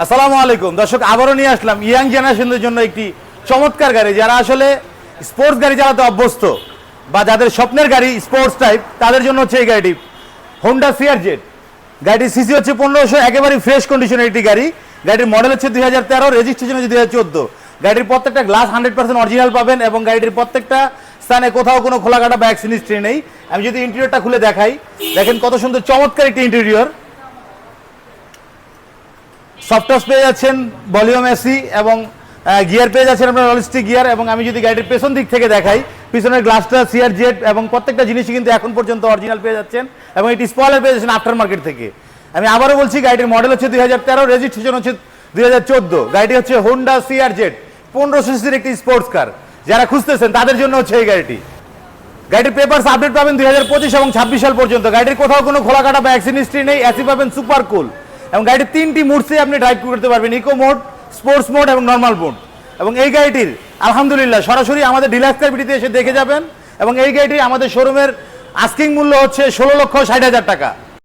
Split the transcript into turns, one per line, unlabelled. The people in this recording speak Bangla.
আসসালামু আলাইকুম। দর্শক, আবারও নিয়ে আসলাম ইয়াং জেনারেশনদের জন্য একটি চমৎকার গাড়ি, যারা আসলে স্পোর্টস গাড়ি চালাতে অভ্যস্ত বা যাদের স্বপ্নের গাড়ি স্পোর্টস টাইপ তাদের জন্য হচ্ছে এই গাড়িটি। হোন্ডা সিআর জেড গাড়ির সিসি হচ্ছে পনেরোশো একেবারে ফ্রেশ কন্ডিশনের একটি গাড়ি। গাড়ির মডেল হচ্ছে দুই হাজার তেরো রেজিস্ট্রেশন হচ্ছে দুই হাজার চোদ্দ। গাড়ির প্রত্যেকটা গ্লাস হান্ড্রেড পার্সেন্ট অরিজিনাল পাবেন এবং গাড়িটির প্রত্যেকটা স্থানে কোথাও কোনো খোলাকাটা বা অ্যাক্সিডেন্ট নেই। আমি যদি ইন্টেরিয়রটা খুলে দেখাই, দেখেন কত সুন্দর চমৎকার একটি ইন্টেরিয়র সফটওয়্যার পেয়ে যাচ্ছেন ভলিউম এসি এবং গিয়ার পেয়ে যাচ্ছেন আপনার লজিস্টিক গিয়ার এবং আমি যদি গাড়ির পেছন দিক থেকে দেখাই, পিছনের গ্লাসটা সিআর জেড এবং প্রত্যেকটা জিনিসই কিন্তু এখন পর্যন্ত অরিজিনাল পেয়ে যাচ্ছেন এবং এটি স্পয়লার পেয়ে যাচ্ছেন আফটার মার্কেট থেকে। আমি আবারও বলছি, গাড়িটির মডেল হচ্ছে দুই হাজার তেরো রেজিস্ট্রেশন হচ্ছে দুই হাজার চোদ্দ। গাড়িটি হচ্ছে হোন্ডা সিআর জেড পনেরোশো সিসির একটি স্পোর্টস কার যারা খুঁজতেছেন, তাদের জন্য হচ্ছে এই গাড়িটি। গাড়ির পেপারস আপডেট পাবেন দুই হাজার পঁচিশ এবং ছাব্বিশ সাল পর্যন্ত। গাড়ির কোথাও কোনো খোলা কাটা বা অ্যাক্সিডেন্ট হিস্ট্রি নেই এসি পাবেন সুপার কুল এবং গাড়ির তিনটি মোডসে আপনি ড্রাইভ করতে পারবেন ইকো মোড স্পোর্টস মোড এবং নর্মাল মোড এবং এই গাড়িটির, আলহামদুলিল্লাহ, সরাসরি আমাদের ডিলাক্স ক্যাপিটিতে এসে দেখে যাবেন। এবং এই গাড়িটি আমাদের শোরুমের আস্কিং মূল্য হচ্ছে ষোলো লক্ষ ষাট হাজার টাকা।